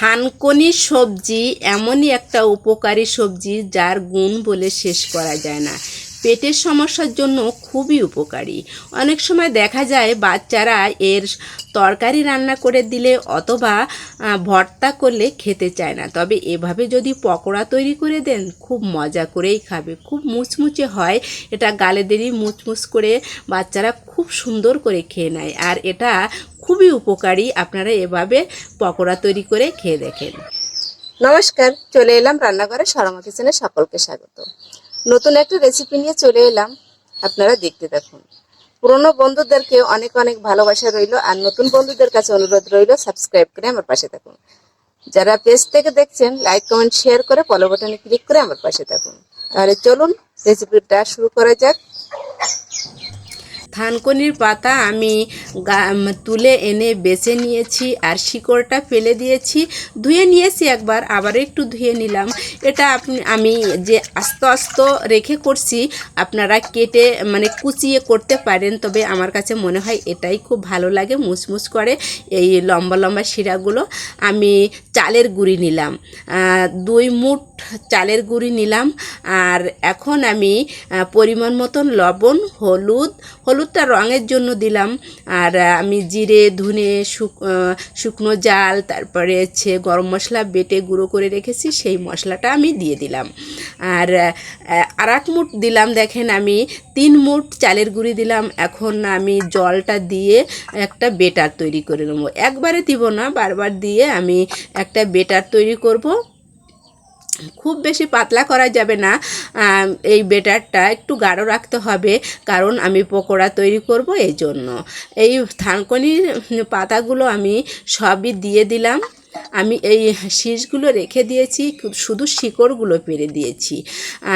থানকনি সবজি এমনই একটা উপকারী সবজি যার গুণ বলে শেষ করা যায় না। পেটের সমস্যার জন্য খুবই উপকারী। অনেক সময় দেখা যায় বাচ্চারা এর তরকারি রান্না করে দিলে অথবা ভর্তা করলে খেতে চায় না। তবে এভাবে যদি পকোড়া তৈরি করে দেন, খুব মজা করেই খাবে। খুব মুচমুচে হয়। এটা গালে দেরি মুচমুচ করে বাচ্চারা খুব সুন্দর করে খেয়ে নেয়। আর এটা খুবই উপকারী আপনারা এভাবে পকোড়া তৈরি করে খেয়ে দেখেন। নমস্কার, চলে এলাম রান্নাঘরে সরমা কিচেনে সকলকে স্বাগত। নতুন একটা রেসিপি নিয়ে চলে এলাম, আপনারা দেখতে দেখুন পুরনো বন্ধুদেরকে অনেক অনেক ভালোবাসা রইল, আর নতুন বন্ধুদের কাছে অনুরোধ রইল সাবস্ক্রাইব করে আমার পাশে থাকুন। যারা পেজ থেকে দেখছেন লাইক কমেন্ট শেয়ার করে ফলো বাটনে ক্লিক করে আমার পাশে থাকুন। তাহলে চলুন রেসিপিটা শুরু করা যাক। থানকনির পাতা আমি তুলে এনে বেছে নিয়েছি আর শিকড়টা ফেলে দিয়েছি। ধুয়ে নিয়েছি একবার, আবার একটু ধুয়ে নিলাম। এটা আপনি, আমি যে আস্তে আস্তে রেখে করছি, আপনারা কেটে মানে কুচিয়ে করতে পারেন, তবে আমার কাছে মনে হয় এটাই খুব ভালো লাগে মুচমুচ করে এই লম্বা লম্বা শিরাগুলো। আমি চালের গুঁড়ি নিলাম। দুই মুঠ চালের গুঁড়ি নিলাম। আর এখন আমি পরিমাণ মতন লবণ, হলুদ, হলুদটা রঙের জন্য দিলাম। আর আমি জিরে, ধুনে, শুক শুকনো জাল, তারপরে হচ্ছে গরম মশলা বেটে গুঁড়ো করে রেখেছি, সেই মশলাটা আমি দিয়ে দিলাম। আর আর এক মুঠ দিলাম, দেখেন আমি, তিন মুঠ চালের গুঁড়ি দিলাম। এখন আমি জলটা দিয়ে একটা বেটার তৈরি করে নেব। একবারে দিব না, বারবার দিয়ে আমি একটা বেটার তৈরি করব। খুব বেশি পাতলা করা যাবে না। এই বেটারটা একটু গাঢ় রাখতে হবে, কারণ আমি পকোড়া তৈরি করব এই জন্য এই থানকনির পাতাগুলো আমি সবই দিয়ে দিলাম। আমি এই শীষগুলো রেখে দিয়েছি শুধু শিকড়গুলো পেরে দিয়েছি।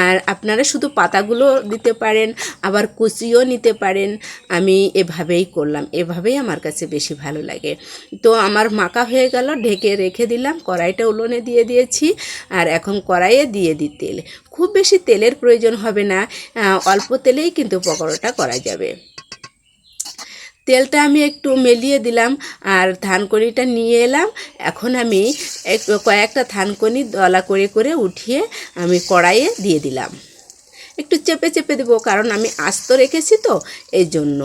আর আপনারা শুধু পাতাগুলো দিতে পারেন, আবার কুচিও নিতে পারেন, আমি এভাবেই করলাম। এভাবেই আমার কাছে বেশি ভালো লাগে। তো আমার মাখা হয়ে গেল, ঢেকে রেখে দিলাম, কড়াইটা উলোনে দিয়ে দিয়েছি, আর এখন কড়াইয়ে দিয়ে দিই তেল। খুব বেশি তেলের প্রয়োজন হবে না অল্প তেলেই কিন্তু পকোড়াটা করা যাবে। তেলটা আমি একটু মেলিয়ে দিলাম আর থানকনিটা নিয়ে এলাম। এখন আমি কয়েকটা ধানকনি দলা করে করে উঠিয়ে আমি কড়াইয়ে দিয়ে দিলাম। একটু চেপে চেপে দেবো, কারণ আমি আস্ত রেখেছি তো এই জন্য।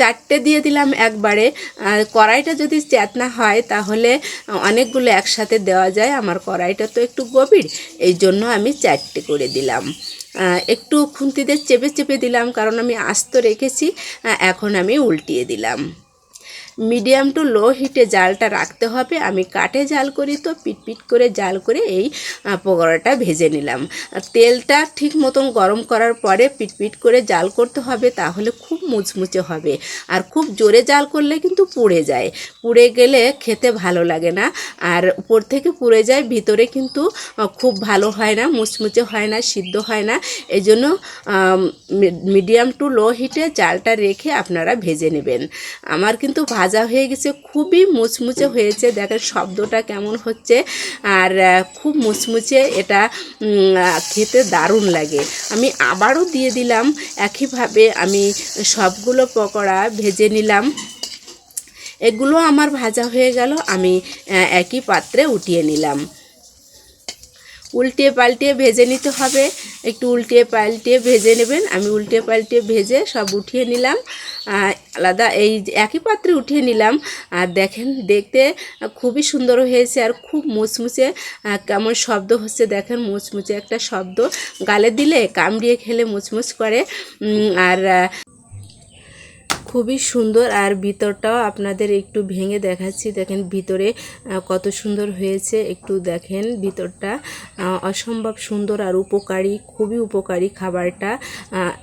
চারটে দিয়ে দিলাম একবারে। কড়াইটা যদি চেতনা হয়, তাহলে অনেকগুলো একসাথে দেওয়া যায়। আমার কড়াইটা তো একটু গভীর, এই জন্য আমি চারটে করে দিলাম। একটু খুন্তিদের চেপে চেপে দিলাম, কারণ আমি আস্ত রেখেছি। এখন আমি উল্টিয়ে দিলাম। মিডিয়াম টু লো হিটে জালটা রাখতে হবে। আমি কাঠে জাল করি তো পিটপিট করে জাল করে এই পকোড়াটা ভেজে নিলাম। তেলটা ঠিক মতন গরম করার পরে পিটপিট করে জাল করতে হবে, তাহলে খুব মুচমুচে হবে। আর খুব জোরে জাল করলে কিন্তু পুড়ে যায়। পুড়ে গেলে খেতে ভালো লাগে না। আর উপর থেকে পুড়ে যায়, ভিতরে কিন্তু খুব ভালো হয় না, মুচমুচে হয় না, সিদ্ধ হয় না। এই জন্য মিডিয়াম টু লো হিটে জালটা রেখে আপনারা ভেজে নেবেন। আমার কিন্তু ভাজা হয়ে গেছে, খুবই মুচমুচে হয়েছে। দেখেন শব্দটা কেমন হচ্ছে আর খুব মুচমুচে এটা খেতে দারুণ লাগে। আমি আবারও দিয়ে দিলাম, একইভাবে আমি সবগুলো পকোড়া ভেজে নিলাম। এগুলো আমার ভাজা হয়ে গেল, আমি একই পাত্রে উঠিয়ে নিলাম। উল্টিয়ে পাল্টিয়ে ভেজে নিতে হবে। একটু উল্টিয়ে পাল্টিয়ে ভেজে নেবেন। আমি উল্টিয়ে পাল্টিয়ে ভেজে সব উঠিয়ে নিলাম। আলাদা এই একই পাত্রে উঠিয়ে নিলাম। আর দেখেন, দেখতে খুবই সুন্দর হয়েছে আর খুব মুচমুচে কেমন শব্দ হচ্ছে দেখেন, মুচমুচে একটা শব্দ। গালে দিলে কামড়িয়ে খেলে মুচমুচ করে। আর খুবই সুন্দর আর ভিতরটাও আপনাদের একটু ভেঙে দেখাচ্ছি। দেখেন ভিতরে কত সুন্দর হয়েছে। একটু দেখেন ভিতরটা অসম্ভব সুন্দর আর উপকারী, খুবই উপকারী খাবারটা।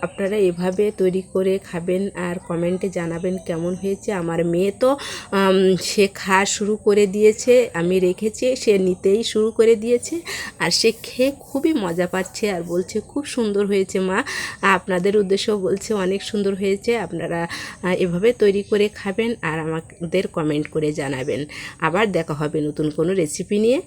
আপনারা এভাবে তৈরি করে খাবেন আর কমেন্টে জানাবেন কেমন হয়েছে। আমার মেয়ে তো সে খাওয়া শুরু করে দিয়েছে, আমি রেখেছি, সে নিতেই শুরু করে দিয়েছে আর সে খেয়ে খুবই মজা পাচ্ছে আর বলছে, খুব সুন্দর হয়েছে মা। আপনাদের উদ্দেশ্য বলছে, অনেক সুন্দর হয়েছে। আপনারা এভাবে তৈরি করে খাবেন আর আমাদের কমেন্ট করে জানাবেন। আবার দেখা হবে নতুন কোনো রেসিপি নিয়ে।